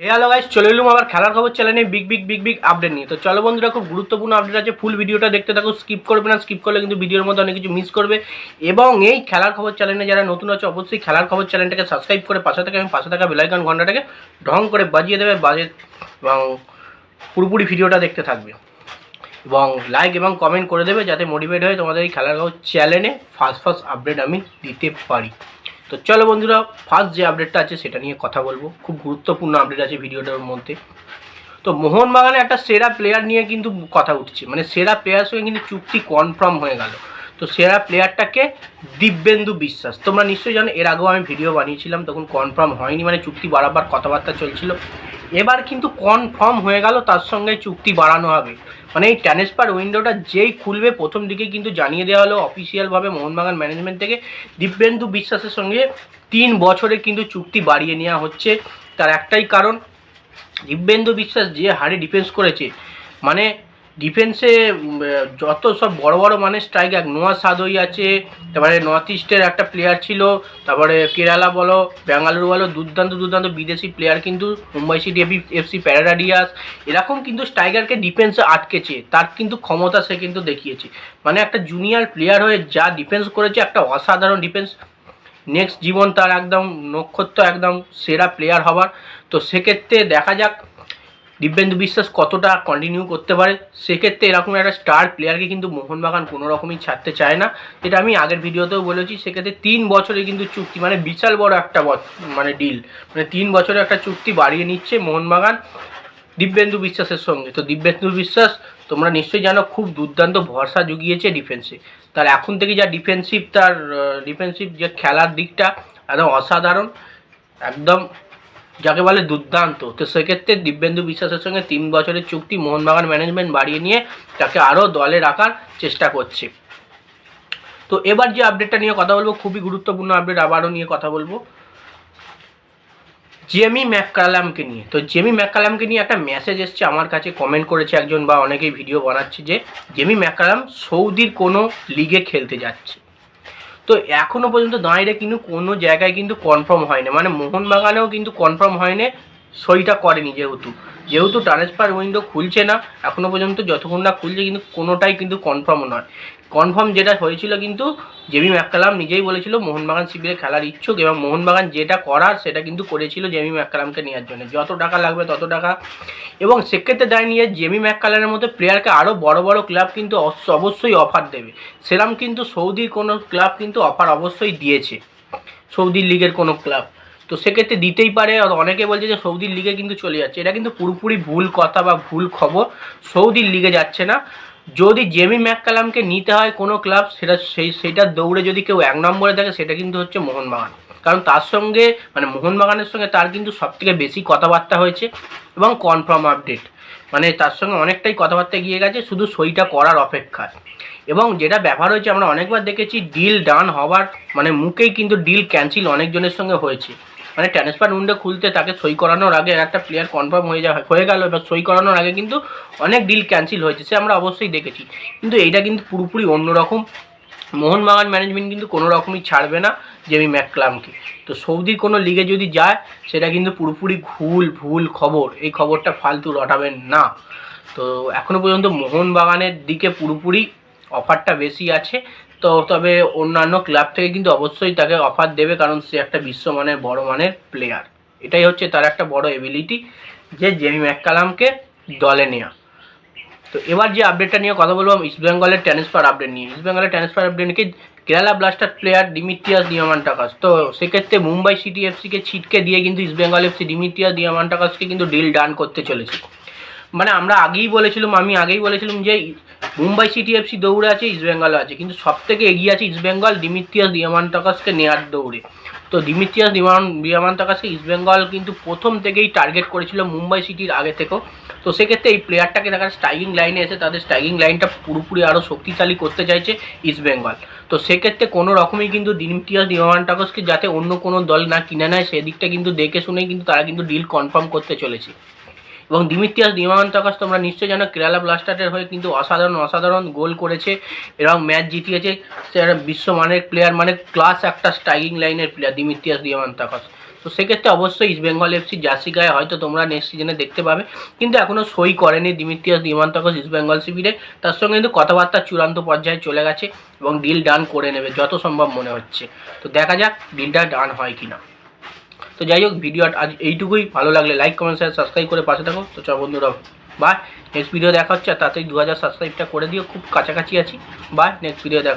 হে hello guys চলে এলুম আবার খেলার খবর চ্যানেলে big big big big update নিয়ে। তো চলো বন্ধুরা, খুব গুরুত্বপূর্ণ আপডেট আছে ফুল ভিডিওটা দেখতে থাকো স্কিপ করবে না স্কিপ করলে কিন্তু ভিডিওর মধ্যে অনেক কিছু মিস করবে। এবং এই খেলার খবর চ্যানেলে যারা নতুন আছে, অবশ্যই খেলার খবর চ্যানেলটাকে সাবস্ক্রাইব করে পাশে থাকা এবং পাশে থাকা বেলাইকন ঘন্টাটাকে ঢং করে বাজিয়ে দেবে বাজে এবং পুরোপুরি ভিডিওটা দেখতে থাকবে। এবং লাইক এবং কমেন্ট করে দেবে, যাতে মোটিভেট হয়ে তোমাদের এই খেলার খবর চ্যানেলে ফার্স্ট ফার্স্ট আপডেট আমি দিতে পারি। তো চলো বন্ধুরা ফার্স্ট যে আপডেটটা আছে সেটা নিয়ে কথা বলব। খুব গুরুত্বপূর্ণ আপডেট আছে ভিডিওটার মধ্যে। তো মোহনবাগানে একটা সেরা প্লেয়ার নিয়ে কিন্তু কথা উঠছে। মানে সেরা প্লেয়ার সঙ্গে কিন্তু চুক্তি কনফার্ম হয়ে গেল। তো সেরা প্লেয়ারটাকে দিব্যেন্দু বিশ্বাস। তোমরা নিশ্চয়ই জানো, এর আগেও আমি ভিডিও বানিয়েছিলাম, তখন কনফার্ম হয়নি মানে চুক্তি বাড়াবার কথাবার্তা চলছিল। এবার কিন্তু কনফার্ম হয়ে গেল, তার সঙ্গে চুক্তি বাড়ানো হবে। মানে এই ট্রান্সফার উইন্ডোটা যেই খুলবে, প্রথম দিকে কিন্তু জানিয়ে দেওয়া হলো অফিসিয়ালভাবে মোহনবাগান ম্যানেজমেন্ট থেকে, দিব্যেন্দু বিশ্বাসের সঙ্গে তিন বছরে কিন্তু চুক্তি বাড়িয়ে নেওয়া হচ্ছে। তার একটাই কারণ, দিব্যেন্দু বিশ্বাস যে হারে ডিফেন্স করেছে মানে ডিফেন্সে যত সব বড় বড় মানে স্ট্রাইকার নোয়া সাদই আছে, তারপরে নর্থ ইস্টের একটা প্লেয়ার ছিল, তারপরে কেরালা বলো, বেঙ্গালুরু বলো, দুর্দান্ত দুর্দান্ত বিদেশি প্লেয়ার কিন্তু মুম্বাই সিটি এফি এফসি প্যারাডাডিয়াস এরকম কিন্তু স্ট্রাইকারকে ডিফেন্সে আটকেছে, তার কিন্তু ক্ষমতা সে কিন্তু দেখিয়েছে। মানে একটা জুনিয়র প্লেয়ার হয়ে যা ডিফেন্স করেছে, একটা অসাধারণ ডিফেন্স নেক্সট জীবন তার একদম নক্ষত্র একদম সেরা প্লেয়ার হবার। তো সেক্ষেত্রে দেখা যাক দিব্যেন্দু বিশ্বাস কতটা কন্টিনিউ করতে পারে? সেক্ষেত্রে এরকম একটা স্টার প্লেয়ারকে কিন্তু মোহনবাগান কোনো রকমই ছাড়তে চায় না। যেটা আমি আগের ভিডিওতেও বলেছি, সেক্ষেত্রে তিন বছরে কিন্তু চুক্তি মানে বিশাল বড় একটা মানে ডিল মানে তিন বছরে একটা চুক্তি বাড়িয়ে নিচ্ছে মোহনবাগান দিব্যেন্দু বিশ্বাসের সঙ্গে। তো দিব্যেন্দু বিশ্বাস, তোমরা নিশ্চয়ই জানো, খুব দুর্দান্ত ভরসা জুগিয়েছে ডিফেন্সে তার এখন থেকে যা ডিফেন্সিভ তার ডিফেন্সিভ যে খেলার দিকটা, একদম অসাধারণ, একদম যাকে বলে দুর্দান্ত। তো সেক্ষেত্রে দিব্যেন্দু বিশ্বাসের সঙ্গে তিন বছরের চুক্তি মোহনবাগান ম্যানেজমেন্ট বাড়িয়ে নিয়ে তাকে আরও দলে রাখার চেষ্টা করছে। তো এবার যে আপডেটটা নিয়ে কথা বলব, খুবই গুরুত্বপূর্ণ আপডেট আবারও নিয়ে কথা বলব। জেমি ম্যাককালামকে নিয়ে। তো জেমি ম্যাককালামকে নিয়ে একটা মেসেজ এসছে আমার কাছে কমেন্ট করেছে একজন বা অনেকেই ভিডিও বানাচ্ছে যে, জেমি ম্যাককালাম সৌদির কোনো লিগে খেলতে যাচ্ছে। তো এখনও পর্যন্ত দাঁড়িয়ে কিন্তু কোনো জায়গায় কিন্তু কনফার্ম হয়নি। মানে মোহনবাগানেও কিন্তু কনফার্ম হয়নি, সইটা করেনি যেহেতু। যেহেতু ট্রান্সফার উইন্ডো খুলছে না এখনও পর্যন্ত যতক্ষণ না খুলছে কিন্তু কোনোটাই কিন্তু কনফার্ম নয়। কনফার্ম যেটা হয়েছিল কিন্তু জেমি ম্যাককালাম নিজেই বলেছিল মোহনবাগান শিবিরে খেলার ইচ্ছুক এবং মোহনবাগান যেটা করার সেটা কিন্তু করেছিল জেমি ম্যাককালামকে নেওয়ার জন্য। যত টাকা লাগবে তত টাকা। এবং সেক্ষেত্রে দাঁড়িয়ে নিয়ে জেমি ম্যাককালামের মতো প্লেয়ারকে আরও বড় বড় ক্লাব কিন্তু অবশ্যই অফার দেবে। সেরম কিন্তু সৌদির কোনো ক্লাব কিন্তু অফার অবশ্যই দিয়েছে। সৌদি লিগের কোনো ক্লাব তো সেক্ষেত্রে দিতেই পারে, আর অনেকে বলছে যে সৌদির লিগে কিন্তু চলে যাচ্ছে। এটা কিন্তু পুরোপুরি ভুল কথা বা ভুল খবর, সৌদির লিগে যাচ্ছে না। যদি জেমি ম্যাককালামকে নিতে হয় কোনো ক্লাব, সেটা সেই সেইটার দৌড়ে যদি কেউ এক নম্বরে থাকে সেটা কিন্তু হচ্ছে মোহনবাগান কারণ তার সঙ্গে মানে মোহনবাগানের সঙ্গে তার কিন্তু সবথেকে বেশি কথাবার্তা হয়েছে এবং কনফার্ম আপডেট মানে তার সঙ্গে অনেকটাই কথাবার্তা গিয়ে গেছে, শুধু সইটা করার অপেক্ষায়। এবং যেটা ব্যাপার হয়েছে, আমরা অনেকবার দেখেছি ডিল ডান হওয়ার মানে মুখেই কিন্তু ডিল ক্যান্সেল অনেকজনের সঙ্গে হয়েছে। মানে ট্রান্সফার উইন্ডো খুলতে তাকে সই করানোর আগে একটা প্লেয়ার কনফার্ম হয়ে যাওয়া হয়ে গেল এবার সই করানোর আগে কিন্তু অনেক ডিল ক্যান্সেল হয়েছে, সে আমরা অবশ্যই দেখেছি। কিন্তু এইটা কিন্তু পুরোপুরি অন্যরকম। মোহনবাগান ম্যানেজমেন্ট কিন্তু কোনো রকমই ছাড়বে না জেমি ম্যাকক্লামকে তো সৌদির কোনো লিগে যদি যায়, সেটা কিন্তু পুরোপুরি ভুল ভুল খবর। এই খবরটা ফালতু রটাবেন না। তো এখনও পর্যন্ত মোহনবাগানের দিকে পুরোপুরি অফারটা বেশি আছে। তো তবে অন্যান্য ক্লাব থেকে কিন্তু অবশ্যই তাকে অফার দেবে কারণ সে একটা বিশ্বমানের, বড় মানের প্লেয়ার এটাই হচ্ছে তার একটা বড় এবিলিটি যে জেমি ম্যাককালামকে দলে নেওয়া তো এবার যে আপডেটটা নিয়ে কথা বলব ইস্ট বেঙ্গলের ট্রান্সফার আপডেট নিয়ে। ইস্ট বেঙ্গলের ট্রান্সফার আপডেট নিয়ে Kerala blaster player Dimitrios Diamantakos তো সেক্ষেত্রে মুম্বাই সিটি এফসিকে ছিটকে দিয়ে কিন্তু ইস্ট বেঙ্গল এফসি ডিমিট্রিয়াস দিয়ামান্টাকাসকে কিন্তু ডিল ডান করতে চলেছে। মানে আমরা আগেই বলেছিলাম, আমি আগেই বলেছিলাম যে মুম্বাই সিটি এফসি দৌড়ে আছে, ইস্ট বেঙ্গলও আছে। কিন্তু সব থেকে এগিয়ে আছে ইস্ট বেঙ্গল, দিমিত্রিয়াস দিয়ামান্টাকাসকে নেয়ার দৌড়ে। তো দিমিত্রিয়াস দিয়ামান দিয়ামান্টাকাসকে ইস্ট বেঙ্গল কিন্তু প্রথম থেকেই টার্গেট করেছিল মুম্বাই সিটির আগে থেকেও। তো সেক্ষেত্রে এই প্লেয়ারটাকে দেখা স্ট্রাইকিং লাইনে এসে তাদের স্ট্রাইকিং লাইনটা পুরোপুরি আরও শক্তিশালী করতে চাইছে ইস্ট বেঙ্গল। তো সেক্ষেত্রে কোনো রকমই কিন্তু দিমিত্রিয়াস দিয়ামান্টাকাসকে যাতে অন্য কোনো দল না কিনে নেয়, সেদিকটা কিন্তু দেখে শুনেই কিন্তু তারা কিন্তু ডিল কনফার্ম করতে চলেছে। এবং দিমিত্রিয়াস দিমান্তাকাস তোমরা নিশ্চয়ই জানো, কেরালা ব্লাস্টারের হয়ে কিন্তু অসাধারণ অসাধারণ গোল করেছে এবং ম্যাচ জিতিয়েছে সে বিশ্বমানের প্লেয়ার মানে ক্লাস একটা স্ট্রাইকিং লাইনের প্লেয়ার দিমিত্রিয়াস দিমান্তাকাস তো সেক্ষেত্রে অবশ্যই ইস্ট বেঙ্গল এফসি জার্সি গায়ে হয়তো তোমরা নেক্সট সিজনে দেখতে পাবে, কিন্তু এখনও সই করেনি দিমিত্রিয়াস দিমান্তকস ইস্ট বেঙ্গল শিবিরে তার সঙ্গে কিন্তু কথাবার্তা চূড়ান্ত পর্যায়ে চলে গেছে এবং ডিল ডান করে নেবে, যত সম্ভব মনে হচ্ছে। তো দেখা যাক ডিলটা ডান হয় কি না তো যাই হোক ভিডিও আজ এইটুকুই। ভালো লাগলে লাইক কমেন্ট শেয়ার সাবস্ক্রাইব করে পাশে থাকো। তো চল বন্ধুরা বাই নেক্সট ভিডিও দেখা হচ্ছে, আর তাড়াতাড়ি দু হাজার সাবস্ক্রাইবটা করে দিও। খুব কাছাকাছি আছি। বাই নেক্সট ভিডিও দেখা